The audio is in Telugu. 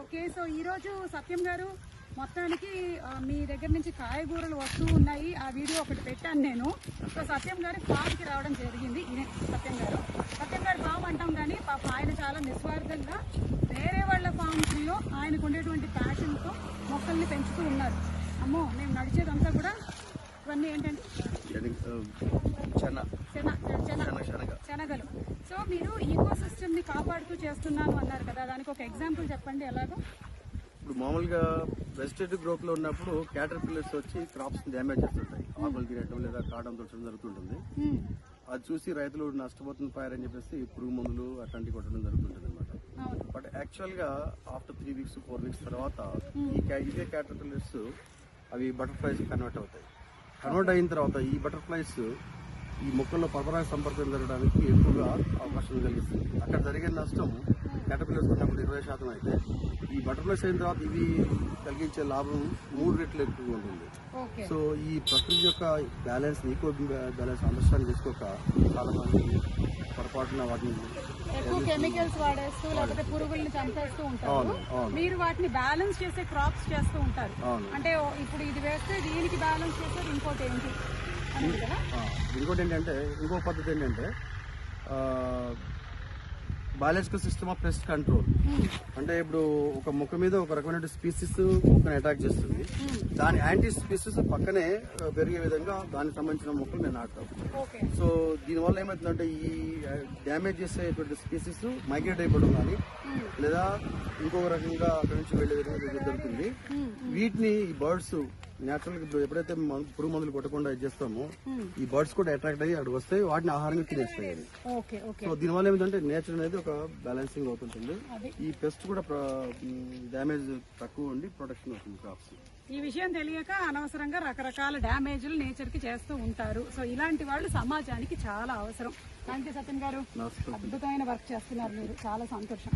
ఓకే సో ఈ రోజు సత్యం గారు మొత్తానికి మీ దగ్గర నుంచి కాయగూరలు వస్తూ ఉన్నాయి. ఆ వీడియో ఒకటి పెట్టాను నేను. సో సత్యం గారు ఫామ్కి రావడం జరిగింది. సత్యం గారు. సత్యం గారు ఫామ్ అంటాం కానీ పాప ఆయన చాలా నిస్వార్థంగా వేరే వాళ్ళ ఫామ్స్లో ఆయనకు ఉండేటువంటి ప్యాషన్తో మొక్కల్ని పెంచుతూ ఉన్నారు. అమ్మో మేము నడిచేదంతా కూడా ఇవన్నీ ఏంటంటే శనగ- చెన శన శన శనగ శనగ శనగలు సో మీరు ఈకో సిస్టమ్ని కాపాడుతూ చేస్తున్నాను అన్నారు కదా. దానికి ఒక ఎగ్జాంపుల్ చెప్పండి ఎలాగో? ఇప్పుడు మామూలుగా వెజిటేటివ్ గ్రోత్లో ఉన్నప్పుడు క్యాటర్ పిల్లర్స్ వచ్చి క్రాప్స్ డ్యామేజ్ చేస్తుంటాయి. ఆకులు తినటం లేదా కాటం తొలచడం జరుగుతుంటుంది. అది చూసి రైతులు నష్టపోతుంది ఫైర్ అని చెప్పేసి పురుగు మందులు అట్లాంటివి కొట్టడం జరుగుతుంటుంది అనమాట బట్ యాక్చువల్గా after three weeks four weeks తర్వాత ఈ ఇదే క్యాటర్ పిల్లర్స్ అవి బటర్ఫ్లైస్ కన్వర్ట్ అవుతాయి. కన్వర్ట్ అయిన తర్వాత ఈ బటర్ఫ్లైస్ ఈ మొక్కల్లో పరపరాగ సంపర్కం జరగడానికి ఎక్కువగా అవకాశం కలిగిస్తుంది. అక్కడ జరిగే నష్టం క్యాటర్పిల్లర్స్ ఉన్నప్పుడు ఇరవై శాతం అయితే ఈ బటర్ఫ్లైస్ అయిన తర్వాత ఇవి కలిగించే లాభం మూడు రెట్లు ఎక్కువగా ఉంటుంది. సో ఈ ప్రకృతి యొక్క బ్యాలెన్స్ ఈకో బ్యాలెన్స్ అండర్స్టాండ్ చేసుకోక చాలా మంది పొరపాటున వాటిని ఎక్కువ కెమికల్స్ వాడేస్తూ లేకపోతే పురుగుల్ని చంపేస్తూ ఉంటారు. అవును, అవును. మీరు వాటిని బ్యాలెన్స్ చేసే క్రాప్స్ చేస్తూ ఉంటారు. అంటే ఇప్పుడు ఇది వేస్తే దీనికి బ్యాలెన్స్ చేసేది ఇంకోటి ఏంటి? ఇంకోటి ఏంటంటే ఇంకో పద్ధతి ఏంటంటే biological system of pest control అంటే ఇప్పుడు ఒక మొక్క మీద ఒక రకమైన స్పీసీస్ మొక్కని అటాక్ చేస్తుంది. దాని యాంటీ స్పీసీస్ పక్కనే పెరిగే విధంగా దానికి సంబంధించిన మొక్కలు నేను నాటుతాం ఓకే. సో దీనివల్ల ఏమవుతుందంటే ఈ డ్యామేజ్ చేసేటువంటి స్పీసీస్ మైగ్రేట్ అయిపోవడం కానీ లేదా ఇంకొక రకంగా అక్కడి నుంచి వెళ్ళే విధంగా జరుగుతుంది. వీటిని ఈ బర్డ్స్ న్యాచురల్ ఇప్పుడు ఎప్పుడైతే పురుగు మందులు కొట్టకుండా ఇది చేస్తామో ఈ బర్డ్స్ కూడా అట్రాక్ట్ అయ్యి అక్కడ వస్తాయి వాటిని ఆహారంగా తినేస్తాయి అవి. Okay okay. సో దీనివల్ల ఏమిటంటే నేచర్ అనేది ఒక బ్యాలెన్సింగ్ అవుతుంటుంది. ఈ పెస్ట్ కూడా డ్యామేజ్ తక్కువ ఉండి ప్రొటెక్షన్ అవుతుంది క్రాప్స్ ఈ విషయం తెలియక అనవసరంగా రకరకాల డ్యామేజ్లు నేచర్కి చేస్తూ ఉంటారు. సో ఇలాంటి వాళ్ళు సమాజానికి చాలా అవసరం. థ్యాంక్ యూ సత్యం గారు అద్భుతమైన వర్క్ చేస్తున్నారు మీరు. చాలా సంతోషం.